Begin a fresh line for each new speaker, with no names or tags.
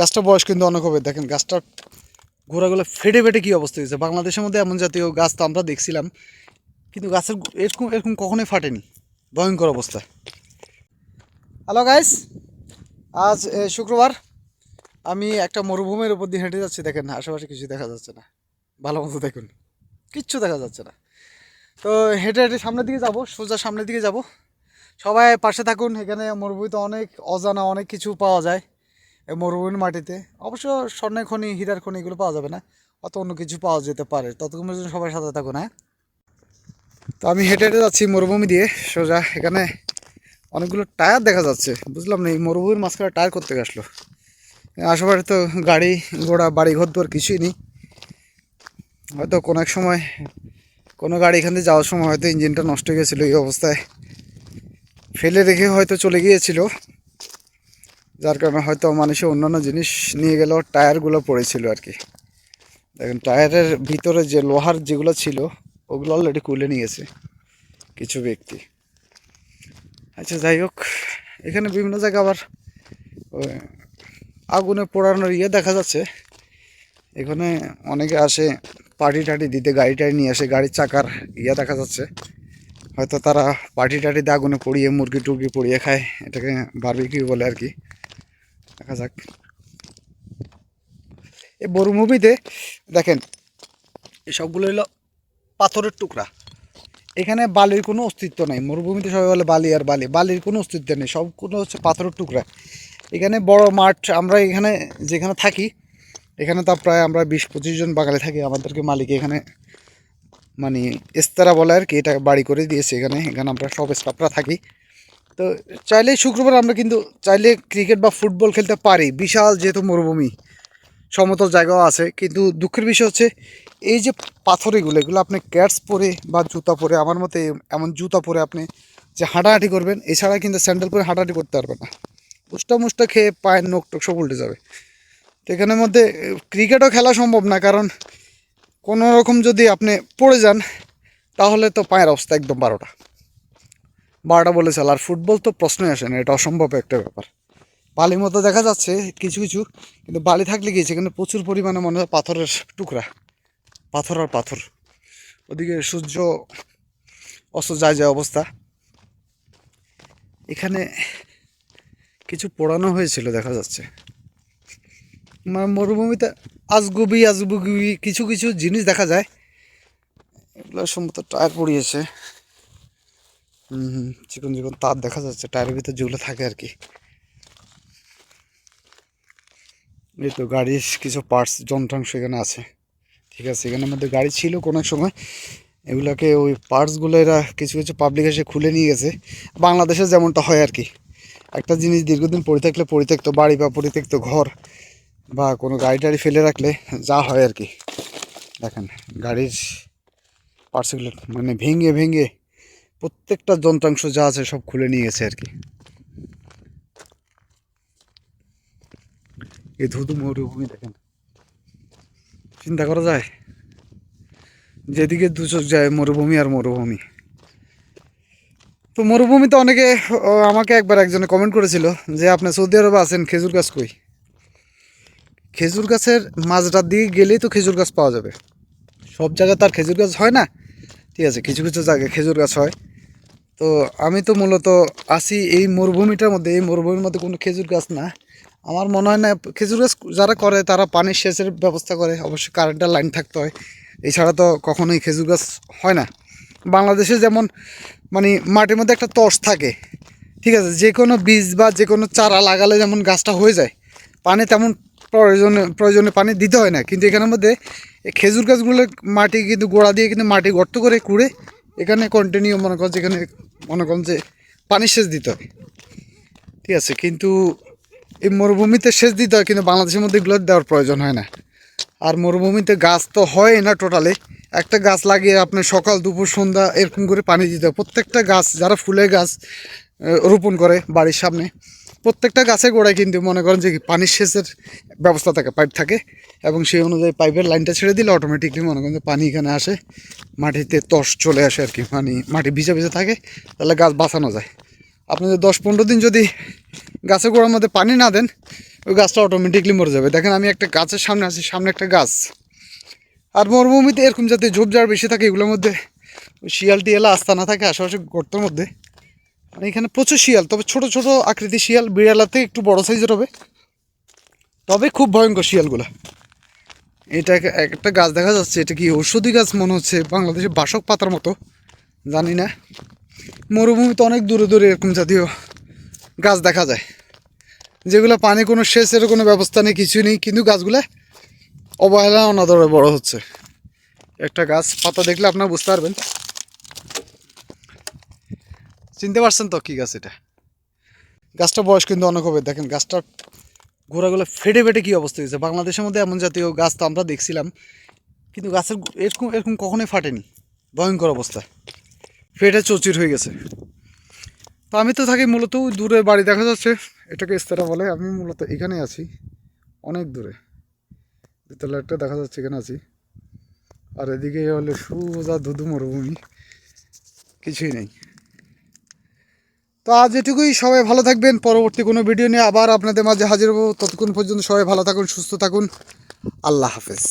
গাছটার বয়স কিন্তু অনেক হবে। দেখেন গাছটার গোড়াগুলো ফেটে ফেটে কী অবস্থা হয়েছে? বাংলাদেশের মধ্যে এমন জাতীয় গাছ তো আমরা দেখছিলাম, কিন্তু গাছের এরকম এরকম কখনোই ফাটেনি। ভয়ঙ্কর অবস্থা। হ্যালো গাইস আজ শুক্রবার। আমি একটা মরুভূমির উপর দিয়ে হেঁটে যাচ্ছি, দেখেন আশেপাশে কিছু দেখা যাচ্ছে না। ভালো মতো দেখুন। কিচ্ছু দেখা যাচ্ছে না। তো হেঁটে হেঁটে সামনের দিকে যাব, সোজা সামনের দিকে যাব। সবাই পাশে থাকুন, এখানে মরুভূমিতে অনেক অজানা অনেক কিছু পাওয়া যায়। মরুভূমির মাটিতে। অবশ্য স্বর্ণের খনি, হীরার খনি এগুলো পাওয়া যাবে না। অত অন্য কিছু পাওয়া যেতে পারে। ততক্ষণ পর্যন্ত সবাই সাথে থাকুন হ্যাঁ? তো আমি হেঁটে হেঁটে যাচ্ছি মরুভূমি দিয়ে, সোজা এখানে অনেকগুলো টায়ার দেখা যাচ্ছে। বুঝলাম না, এই মরুভূমির মাঝখানে টায়ার করতে আসলো? আশেপাশে তো গাড়ি, ঘোড়া বাড়ি ঘর দোয়ার কিছুই নেই। হয়তো কোনো এক সময়, কোনো গাড়ি এখান থেকে যাওয়ার সময় হয়তো ইঞ্জিনটা নষ্ট হয়ে গেছিল এই অবস্থায়। ফেলে রেখে হয়তো চলে গিয়েছিল। যার কারণে হয়তো মানুষে অন্যান্য জিনিস নিয়ে গেলেও টায়ারগুলো পড়েছিল আর কি। দেখেন, টায়ারের ভিতরে যে লোহার যেগুলো ছিল, ওগুলো অলরেডি খুলে নিয়েছে কিছু ব্যক্তি। আচ্ছা যাই হোক, এখানে বিভিন্ন জায়গায় আবার আগুনে পোড়ানোর ইয়ে দেখা যাচ্ছে। এখানে অনেকে আসে পার্টি টাটি দিতে, গাড়ি টাড়ি নিয়ে আসে, গাড়ির চাকার ইয়ে দেখা যাচ্ছে। হয়তো তারা পার্টি টাটিতে আগুনে পড়িয়ে, মুরগি টুরগি পড়িয়ে খায়, এটাকে বারবিকিউ বলে আর কি। দেখা যাক। এই বড় মুভিতে দেখেন, এই সবগুলো হলো পাথরের টুকরা। এখানে বালির কোনো অস্তিত্ব নেই। মরুভূমিতে সবাই বলে বালি আর বালি। বালির কোনো অস্তিত্ব নেই। সবগুলো হচ্ছে পাথরের টুকরা। এখানে বড় মাঠ, আমরা এখানে যেখানে থাকি, এখানে তো প্রায় আমরা বিশ পঁচিশ জন বাঙালি থাকি। আমাদেরকে মালিক এখানে মানে এস্তারা বলে আর কি, এটা বাড়ি করে দিয়েছে এখানে। এখানে আমরা সব স্টাফরা থাকি। তো চাইলে শুক্রবার আমরা কিন্তু চাইলে ক্রিকেট বা ফুটবল খেলতে পারি। বিশাল যেহেতু মরুভূমি, সমতল জায়গাও আছে। কিন্তু দুঃখের বিষয় হচ্ছে, এই যে পাথর এগুলো আপনি ক্যাটস পরে বা জুতা পরে, আমার মতে এমন জুতা পরে আপনি যে হাঁটাহাঁটি করবেন, এছাড়া কিন্তু স্যান্ডেল পরে হাঁটাহাঁটি করতে পারবেন না। মুষ্টা মুষ্টা খেয়ে পায়ের নোক টোক সব উল্টে যাবে। তো এখানের মধ্যে ক্রিকেটও খেলা সম্ভব না, কারণ কোনো রকম যদি আপনি পড়ে যান, তাহলে তো পায়ের অবস্থা একদম বারোটা। বারোটা বলে চাল। আর ফুটবল তো প্রশ্নই আসে না, এটা অসম্ভব একটা ব্যাপার। বালির মতো দেখা যাচ্ছে কিছু কিছু, কিন্তু বালি থাকলে গিয়েছে সেখানে প্রচুর পরিমাণে মনে হয় পাথরের টুকরা। পাথর আর পাথর। ওদিকে সূর্য অস্ত যায় যায় অবস্থা। এখানে কিছু পোড়ানো হয়েছিল, দেখা যাচ্ছে। মানে মরুভূমিতে আজগুবি আজগুবি, কিছু কিছু জিনিস দেখা যায়। এগুলো সম্ভবত টায়ার পড়িয়েছে। চিকন চিকন তার দেখা যাচ্ছে, টায়ারের ভিতর যেগুলো থাকে আর কি। এই তো গাড়ির কিছু পার্টস যন্ত্রাংশ এখানে আছে। ঠিক আছে এখানের মধ্যে গাড়ি ছিল কোনো সময়। এগুলোকে ওই পার্টসগুলো এরা কিছু কিছু পাবলিক এসে খুলে নিয়ে গেছে। বাংলাদেশে যেমনটা হয় আর কি। একটা জিনিস দীর্ঘদিন পড়ে থাকলে পরিত্যক্ত বাড়ি বা পরিত্যক্ত ঘর বা কোনো গাড়ি টাড়ি ফেলে রাখলে যা হয় আর কি। দেখেন, গাড়ির পার্টসগুলো মানে ভেঙে ভেঙে প্রত্যেকটা যন্ত্রাংশ যা আছে সব খুলে নিয়ে গেছে আর কি। এই ধুধু মরুভূমি দেখেন। চিন্তা করা যায়? যেদিকে দু চোখ যায় মরুভূমি আর মরুভূমি। তো মরুভূমিতে অনেকে আমাকে একবার একজনে কমেন্ট করেছিল যে, আপনি সৌদি আরবে আছেন, খেজুর গাছ কই? খেজুর গাছের মাঝটার দিকে গেলেই তো খেজুর গাছ পাওয়া যাবে। সব জায়গায় তার খেজুর গাছ হয় না। ঠিক আছে, কিছু কিছু জায়গায় খেজুর গাছ হয়। তো আমি তো মূলত আসি এই মরুভূমিটার মধ্যে, এই মরুভূমির মধ্যে কোনো খেজুর গাছ না। আমার মনে হয় না, খেজুর গাছ যারা করে তারা পানির সেচের ব্যবস্থা করে, অবশ্যই কারেন্টের লাইন থাকতে হয়। এছাড়া তো কখনোই খেজুর গাছ হয় না। বাংলাদেশে যেমন মানে মাটির মধ্যে একটা তস থাকে, ঠিক আছে? যে কোনো বীজ বা যে কোনো চারা লাগালে যেমন গাছটা হয়ে যায়, পানি তেমন প্রয়োজনে প্রয়োজনে পানি দিতে হয় না। কিন্তু এখানের মধ্যে খেজুর গাছগুলো মাটি কিন্তু গোড়া দিয়ে কিন্তু মাটি গর্ত করে কুড়ে এখানে কন্টিনিউ মনে করেন যেখানে মনে করেন যে পানি সেচ দিতে হয় ঠিক আছে, কিন্তু এই মরুভূমিতে সেচ দিতে হয়, কিন্তু বাংলাদেশের মধ্যে এগুলো দেওয়ার প্রয়োজন হয় না। আর মরুভূমিতে গাছ তো হয় না টোটালি একটা গাছ লাগিয়ে আপনি সকাল, দুপুর, সন্ধ্যা এরকম করে পানি দিতে হয়। প্রত্যেকটা গাছ, যারা ফুলের গাছ রোপণ করে বাড়ির সামনে প্রত্যেকটা গাছের গোড়ায় কিন্তু মনে করেন যে পানির সেচের ব্যবস্থা থাকে, পাইপ থাকে এবং সেই অনুযায়ী পাইপের লাইনটা ছেড়ে দিলে অটোমেটিকলি মনে করেন যে পানি এখানে আসে, মাটিতে তস চলে আসে আর কি পানি মাটি ভিজে ভিজে থাকে, তাহলে গাছ বাঁচানো যায়। আপনি যদি দশ পনেরো দিন যদি গাছের গোড়ার মধ্যে পানি না দেন, ওই গাছটা অটোমেটিকলি মরে যাবে। দেখেন আমি একটা গাছের সামনে আছি, সামনে একটা গাছ। আর মরুভূমিতে এরকম যাতে ঝোপঝাড় বেশি থাকে, এগুলোর মধ্যে শিয়াল টিয়ালা আস্তানা থাকে আশেপাশে গর্তের মধ্যে মানে এখানে প্রচুর শিয়াল, তবে ছোট ছোট আকৃতি শিয়াল, বিড়ালাতে একটু বড় সাইজের হবে। তবে খুব ভয়ঙ্কর শিয়ালগুলো। এটা এক- একটা গাছ দেখা যাচ্ছে, এটা কি ঔষধি গাছ মনে হচ্ছে? বাংলাদেশে বাসক পাতার মতো, জানি না। মরুভূমিতে অনেক দূরে দূরে এরকম জাতীয় গাছ দেখা যায়। যেগুলো পানি কোনো সেচের কোনো ব্যবস্থা নেই, কিছুই নেই, কিন্তু গাছগুলা অবহেলা অনাদরে বড় হচ্ছে। একটা গাছ পাতা দেখলে আপনারা বুঝতে পারবেন। চিনতে পারছেন তো কি গাছ এটা? গাছটা বয়স কিন্তু অনেক হবে। দেখেন গাছটা গোড়াগুলো ফেটে ফেটে কী অবস্থা হয়েছে। বাংলাদেশের মধ্যে এমন জাতীয় গাছ তো আমরা দেখছিলাম, কিন্তু গাছের এরকম এরকম কখনোই ফাটেনি। ভয়ঙ্কর অবস্থা। ফেটে চচির হয়ে গেছে। তো আমি তো থাকি মূলত দূরে, বাড়ি দেখা যাচ্ছে। এটাকে ইস্তারা বলে। আমি মূলত এখানে আছি, অনেক দূরে। দ্বিতলা একটা দেখা যাচ্ছে, এখানে আছি। আর এদিকে হলে সোজা ধুধু মরুভূমি। কিছুই নেই। তো আজ এটুকুই। সবাই ভালো থাকবেন। পরবর্তী কোনো ভিডিও নিয়ে আবার আপনাদের মাঝে হাজির হব। ততক্ষণ পর্যন্ত সবাই ভালো থাকুন, সুস্থ থাকুন। আল্লাহ হাফেজ।